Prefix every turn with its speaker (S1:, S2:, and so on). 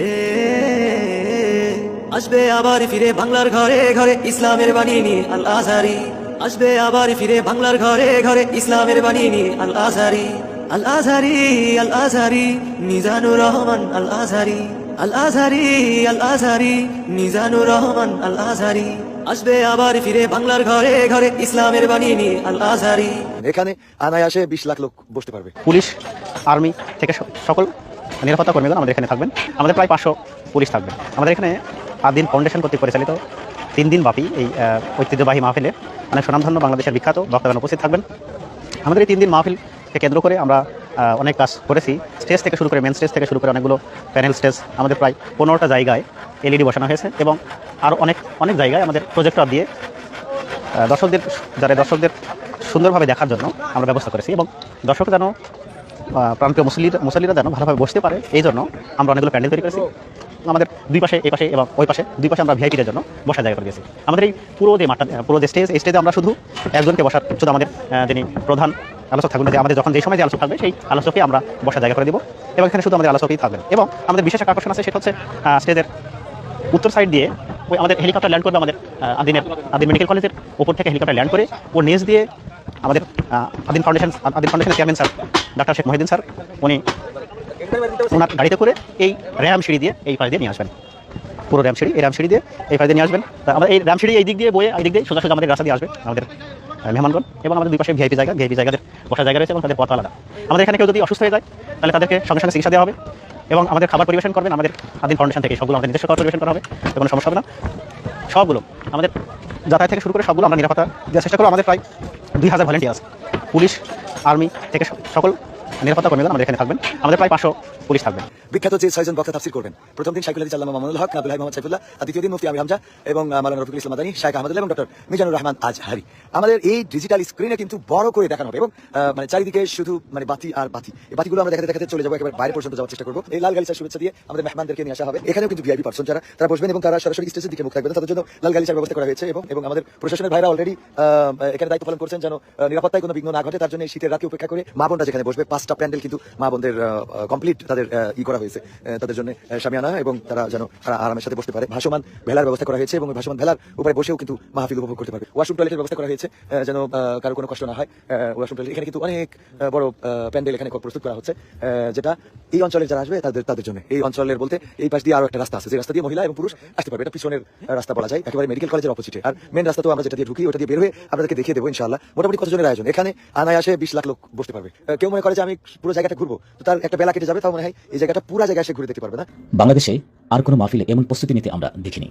S1: এ আসবে আবার ফিরে বাংলার ঘরে ঘরে ইসলামের বাণী নিয়ে আল আজারি আসবে আবার ফিরে বাংলার ঘরে ঘরে ইসলামের বাণী নিয়ে আল আজারি আল আজারি আল আজারি মিজানুর রহমান আল আজারি আল আজারি আল আজারি মিজানুর রহমান আল আজারি আসবে আবার ফিরে বাংলার ঘরে ঘরে ইসলামের বাণী নিয়ে আল আজারি
S2: এখানে আনায়াসে বিশ লাখ লোক বসতে পারবে।
S3: পুলিশ আর্মি থেকে সকল নিরাপত্তা কর্মীগণ আমাদের এখানে থাকবেন। আমাদের প্রায় পাঁচশো পুলিশ থাকবে। আমাদের এখানে আদিন ফাউন্ডেশন কর্তৃক পরিচালিত তিন দিন ব্যাপী এই ঐতিহ্যবাহী মাহফিলে অনেক সুনামধন্য বাংলাদেশের বিখ্যাত বক্তাগণ উপস্থিত থাকবেন। আমাদের এই তিন দিন মাহফিলকে কেন্দ্র করে আমরা অনেক কাজ করেছি। স্টেজ থেকে শুরু করে মেন স্টেজ থেকে শুরু করে অনেকগুলো প্যানেল স্টেজ আমাদের প্রায় পনেরোটা জায়গায় এলইডি বসানো হয়েছে এবং আরও অনেক অনেক জায়গায় আমাদের প্রজেক্টর দিয়ে দর্শকদের, যারা দর্শকদের সুন্দরভাবে দেখার জন্য আমরা ব্যবস্থা করেছি এবং দর্শক যেন প্রান্তীয় মুসলিরা মুসলিরা যেন ভালোভাবে বসতে পারে, এই জন্য আমরা অনেকগুলো প্যান্ডেল তৈরি করেছি। আমাদের দুই পাশে, এই পাশে এবং ওই পাশে, দুই পাশে আমরা ভিআইপিদের জন্য বসার জায়গা করে দিয়েছি। আমাদের এই পুরো যে মাঠটা পুরো যে স্টেজ এই স্টেজে আমরা শুধু একজনকে বসার, শুধু আমাদের যিনি প্রধান আলোচক থাকবেন, যে আমাদের যখন যে সময় যে আলোচক থাকবে, সেই আলোচককে আমরা বসার জায়গা করে দিব। এবং এখানে শুধু আমাদের আলোচকই থাকবেন। এবং আমাদের বিশেষ আকর্ষণ আছে, সেটা হচ্ছে স্টেজের উত্তর সাইড দিয়ে ওই আমাদের হেলিকপ্টার ল্যান্ড করবে আমাদের আদিনের, আদিন মেডিকেল কলেজের ওপর থেকে হেলিকপ্টার ল্যান্ড করে, ও নেজ দিয়ে আমাদের আদিন ফাউন্ডেশন আদিন ফাউন্ডেশনের chairman sir doctor Sheikh Mohiuddin sir, উনি ওনার গাড়িতে করে এই র্যাম সিঁড়ি দিয়ে এই পাশ দিয়ে নিয়ে আসবেন। পুরো র্যাম সিঁড়ি, এই র্যাম সিঁড়ি দিয়ে এই পাশ দিয়ে নিয়ে আসবেন। তা আমরা এই র্যাম সিঁড়ি এই দিক দিয়ে বয়ে এই দিক দিয়ে সোজা আমাদের রাস্তা দিয়ে আসবে, আমাদের মেহমানগণ এবং আমাদের দুই পাশে ভিআইপি জায়গা, ভিআইপি জায়গাদের বসার জায়গা রয়েছে এবং তাদের পথ আলাদা। আমাদের এখানে কেউ যদি অসুস্থ হয়ে যায়, তাহলে তাদেরকে সঙ্গে সঙ্গে চিকিৎসা দেওয়া হবে এবং আমাদের খাবার পরিবেশন করবেন, আমাদের আদিন ফাউন্ডেশন থেকে সবগুলো আমাদের নিজস্ব খাবার পরিবেশন করা হবে কোনো সমস্যা হবে না। সবগুলো, আমাদের যাতায়াত থেকে শুরু করে সবগুলো আমরা নিরাপত্তা দেওয়ার চেষ্টা করব। আমাদের প্রায় দুই হাজার ভলেন্টিয়ার্স, পুলিশ আর্মি থেকে সকল নিরাপত্তা কর্মীগণ আমাদের এখানে থাকবেন। আমাদের প্রায় পাঁচশো পুলিশ থাকবেন
S2: বিখ্যাত যে ছয়জন বক্তা তাফসির করবেন। প্রথম দিন মামুনুল হক, আব্দুল মোহাম্মদ সাইফুল্লাহ, আর দ্বিতীয় দিন মুফতি আমির হামজা এবং রফিকুল ইসলাম এবং ডক্টর মিজানুর রহমান আমাদের এই ডিজিটাল স্ক্রিনে কিন্তু বড় করে দেখানো হবে এবং মানে চারিদিকে শুধু মানে বাতি আর বাতি। এই বাতিগুলো আমরা দেখাতে দেখাতে চলে যাব বাইরে পর্যন্ত যাওয়ার চেষ্টা করব। এই লাল গালিচার শুভেচ্ছা দিয়ে আমাদের মেহমানদেরকে নিয়ে আসা হবে। এখানেও কিন্তু ভিআইপি পার্সন যারা, তারা বসবেন এবং তারা সরাসরি স্টেজের দিকে মুখ থাকবেন। তাদের জন্য লাল গালিচার ব্যবস্থা করা হয়েছে এবং এবং আমাদের প্রশাসনের ভাইরা অলরেডি এখানে দায়িত্ব পালন করছেন যেন নিরাপত্তায় কোনো বিঘ্ন না ঘটে। তার জন্য শীতের রাতে উপেক্ষা করে মা বোনরা যেখানে বসবে, পাঁচটা প্যান্ডেল কিন্তু মা বোনদের কমপ্লিট তাদের ই করা হয়েছে। তাদের জন্য সামিয়ানা এবং তারা যেন তারা আরামের সাথে বসতে পারে। ভাসমান ভেলার ব্যবস্থা করা হয়েছে এবং ভাসমান ভেলার উপরে বসেও কিন্তু মাহফিল উপভোগ করতে পারবে। ওয়াশরুম টয়লেটের ব্যবস্থা করা হয়েছে যেন কারও কোনো কষ্ট না হয়। ওয়াশরুম টয়লেট, এখানে কিন্তু অনেক বড় প্যান্ডেল এখানে প্রস্তুত করা হচ্ছে। যেটা এই অঞ্চলের যারা আসবে, তাদের তাদের জন্য। এই অঞ্চলের বলতে এই পাশ দিয়ে আরও একটা রাস্তা আছে। যে রাস্তা দিয়ে মহিলা এবং পুরুষ আসতে পারবে। এটা পিছনের রাস্তা বলা যায়। একেবারে মেডিকেল কলেজের অপোজিটে আর মেন রাস্তা তো আমরা যেটা দিয়ে ঢুকি, ওটা দিয়ে বের হয়ে আপনাদেরকে দেখিয়ে দেবো, ইনশাআল্লাহ। মোটামুটি কতজনের আয়োজন? এখানে আনায়াসে বিশ লাখ লোক বসতে পারবে। কেউ মনে করে যে আমি পুরো জায়গাটা ঘুরবো, তো তার একটা বেলা কেটে যাবে, তাও মনে হয় এই জায়গাটা পুরো জায়গায় এসে ঘুরে দেখতে পারবে না।
S4: বাংলাদেশে আর কোনো মাহফিলে এমন প্রস্তুতি নিতে আমরা দেখিনি।